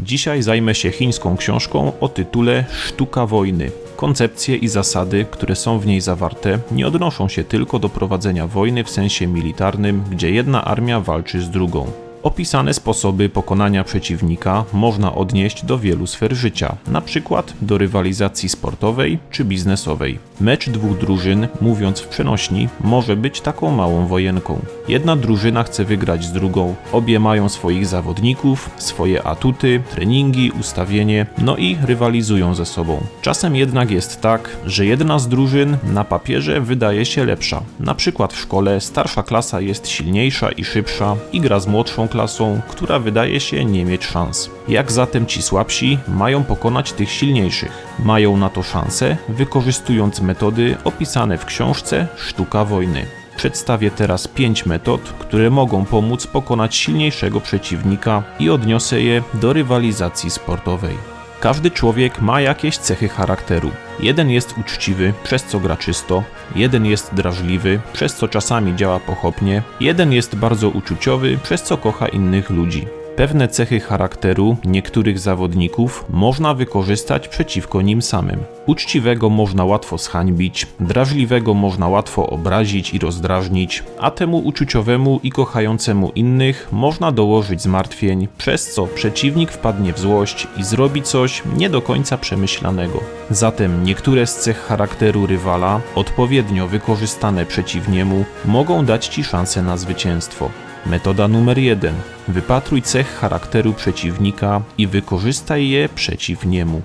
Dzisiaj zajmę się chińską książką o tytule Sztuka wojny. Koncepcje i zasady, które są w niej zawarte, nie odnoszą się tylko do prowadzenia wojny w sensie militarnym, gdzie jedna armia walczy z drugą. Opisane sposoby pokonania przeciwnika można odnieść do wielu sfer życia, na przykład do rywalizacji sportowej czy biznesowej. Mecz dwóch drużyn, mówiąc w przenośni, może być taką małą wojenką. Jedna drużyna chce wygrać z drugą, obie mają swoich zawodników, swoje atuty, treningi, ustawienie, no i rywalizują ze sobą. Czasem jednak jest tak, że jedna z drużyn na papierze wydaje się lepsza. Na przykład w szkole starsza klasa jest silniejsza i szybsza i gra z młodszą klasą, która wydaje się nie mieć szans. Jak zatem ci słabsi mają pokonać tych silniejszych? Mają na to szansę, wykorzystując metody opisane w książce Sztuka wojny. Przedstawię teraz 5 metod, które mogą pomóc pokonać silniejszego przeciwnika i odniosę je do rywalizacji sportowej. Każdy człowiek ma jakieś cechy charakteru. Jeden jest uczciwy, przez co gra czysto, jeden jest drażliwy, przez co czasami działa pochopnie, jeden jest bardzo uczuciowy, przez co kocha innych ludzi. Pewne cechy charakteru niektórych zawodników można wykorzystać przeciwko nim samym. Uczciwego można łatwo zhańbić, drażliwego można łatwo obrazić i rozdrażnić, a temu uczuciowemu i kochającemu innych można dołożyć zmartwień, przez co przeciwnik wpadnie w złość i zrobi coś nie do końca przemyślanego. Zatem niektóre z cech charakteru rywala, odpowiednio wykorzystane przeciw niemu, mogą dać ci szansę na zwycięstwo. Metoda numer jeden. Wypatruj cech charakteru przeciwnika i wykorzystaj je przeciw niemu.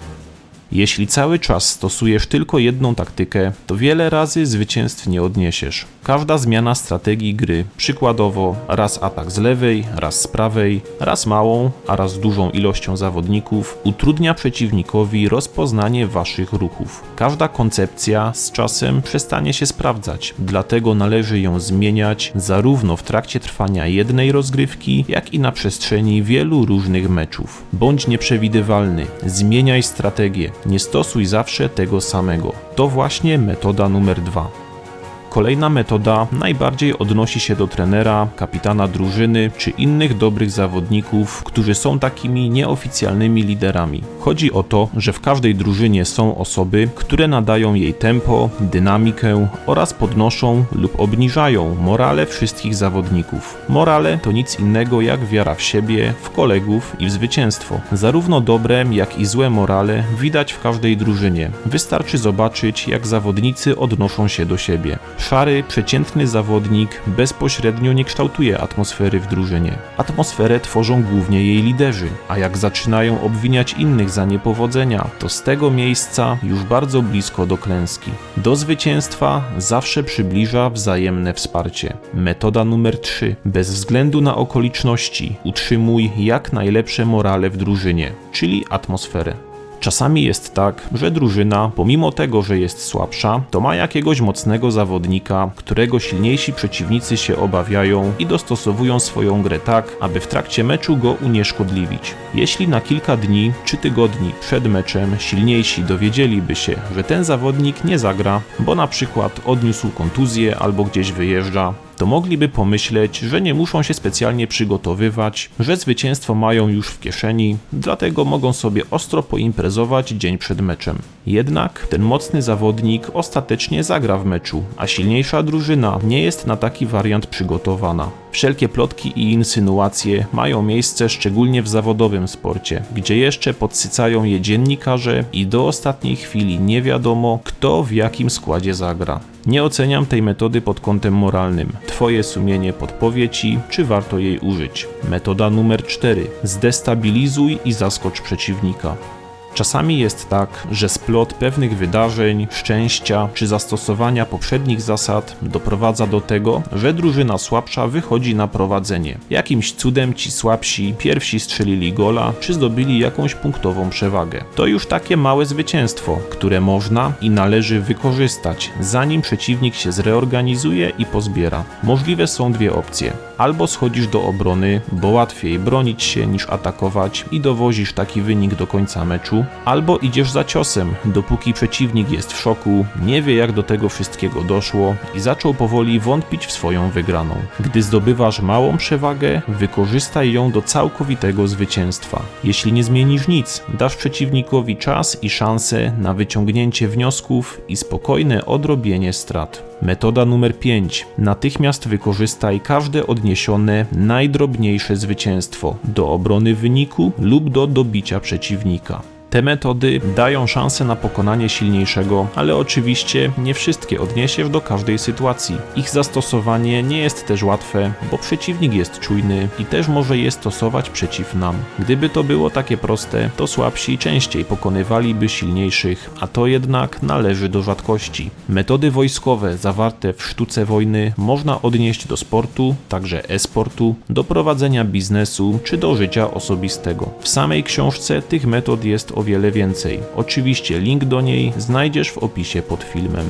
Jeśli cały czas stosujesz tylko jedną taktykę, to wiele razy zwycięstw nie odniesiesz. Każda zmiana strategii gry, przykładowo raz atak z lewej, raz z prawej, raz małą, a raz dużą ilością zawodników, utrudnia przeciwnikowi rozpoznanie waszych ruchów. Każda koncepcja z czasem przestanie się sprawdzać, dlatego należy ją zmieniać zarówno w trakcie trwania jednej rozgrywki, jak i na przestrzeni wielu różnych meczów. Bądź nieprzewidywalny, zmieniaj strategię, nie stosuj zawsze tego samego. To właśnie metoda numer dwa. Kolejna metoda najbardziej odnosi się do trenera, kapitana drużyny czy innych dobrych zawodników, którzy są takimi nieoficjalnymi liderami. Chodzi o to, że w każdej drużynie są osoby, które nadają jej tempo, dynamikę oraz podnoszą lub obniżają morale wszystkich zawodników. Morale to nic innego jak wiara w siebie, w kolegów i w zwycięstwo. Zarówno dobre, jak i złe morale widać w każdej drużynie. Wystarczy zobaczyć, jak zawodnicy odnoszą się do siebie. Szary, przeciętny zawodnik bezpośrednio nie kształtuje atmosfery w drużynie. Atmosferę tworzą głównie jej liderzy, a jak zaczynają obwiniać innych za niepowodzenia, to z tego miejsca już bardzo blisko do klęski. Do zwycięstwa zawsze przybliża wzajemne wsparcie. Metoda numer 3. Bez względu na okoliczności utrzymuj jak najlepsze morale w drużynie, czyli atmosferę. Czasami jest tak, że drużyna, pomimo tego, że jest słabsza, to ma jakiegoś mocnego zawodnika, którego silniejsi przeciwnicy się obawiają i dostosowują swoją grę tak, aby w trakcie meczu go unieszkodliwić. Jeśli na kilka dni czy tygodni przed meczem silniejsi dowiedzieliby się, że ten zawodnik nie zagra, bo na przykład odniósł kontuzję albo gdzieś wyjeżdża, to mogliby pomyśleć, że nie muszą się specjalnie przygotowywać, że zwycięstwo mają już w kieszeni, dlatego mogą sobie ostro poimprezować dzień przed meczem. Jednak ten mocny zawodnik ostatecznie zagra w meczu, a silniejsza drużyna nie jest na taki wariant przygotowana. Wszelkie plotki i insynuacje mają miejsce szczególnie w zawodowym sporcie, gdzie jeszcze podsycają je dziennikarze i do ostatniej chwili nie wiadomo, kto w jakim składzie zagra. Nie oceniam tej metody pod kątem moralnym. Twoje sumienie podpowie ci, czy warto jej użyć. Metoda numer 4. Zdestabilizuj i zaskocz przeciwnika. Czasami jest tak, że splot pewnych wydarzeń, szczęścia czy zastosowania poprzednich zasad doprowadza do tego, że drużyna słabsza wychodzi na prowadzenie. Jakimś cudem ci słabsi pierwsi strzelili gola czy zdobyli jakąś punktową przewagę. To już takie małe zwycięstwo, które można i należy wykorzystać, zanim przeciwnik się zreorganizuje i pozbiera. Możliwe są dwie opcje. Albo schodzisz do obrony, bo łatwiej bronić się niż atakować i dowozisz taki wynik do końca meczu, albo idziesz za ciosem, dopóki przeciwnik jest w szoku, nie wie jak do tego wszystkiego doszło i zaczął powoli wątpić w swoją wygraną. Gdy zdobywasz małą przewagę, wykorzystaj ją do całkowitego zwycięstwa. Jeśli nie zmienisz nic, dasz przeciwnikowi czas i szansę na wyciągnięcie wniosków i spokojne odrobienie strat. Metoda numer 5. Natychmiast wykorzystaj każde odniesione, najdrobniejsze zwycięstwo do obrony wyniku lub do dobicia przeciwnika. Te metody dają szansę na pokonanie silniejszego, ale oczywiście nie wszystkie odniesiesz do każdej sytuacji. Ich zastosowanie nie jest też łatwe, bo przeciwnik jest czujny i też może je stosować przeciw nam. Gdyby to było takie proste, to słabsi częściej pokonywaliby silniejszych, a to jednak należy do rzadkości. Metody wojskowe zawarte w sztuce wojny można odnieść do sportu, także e-sportu, do prowadzenia biznesu czy do życia osobistego. W samej książce tych metod jest o wiele więcej. Oczywiście link do niej znajdziesz w opisie pod filmem.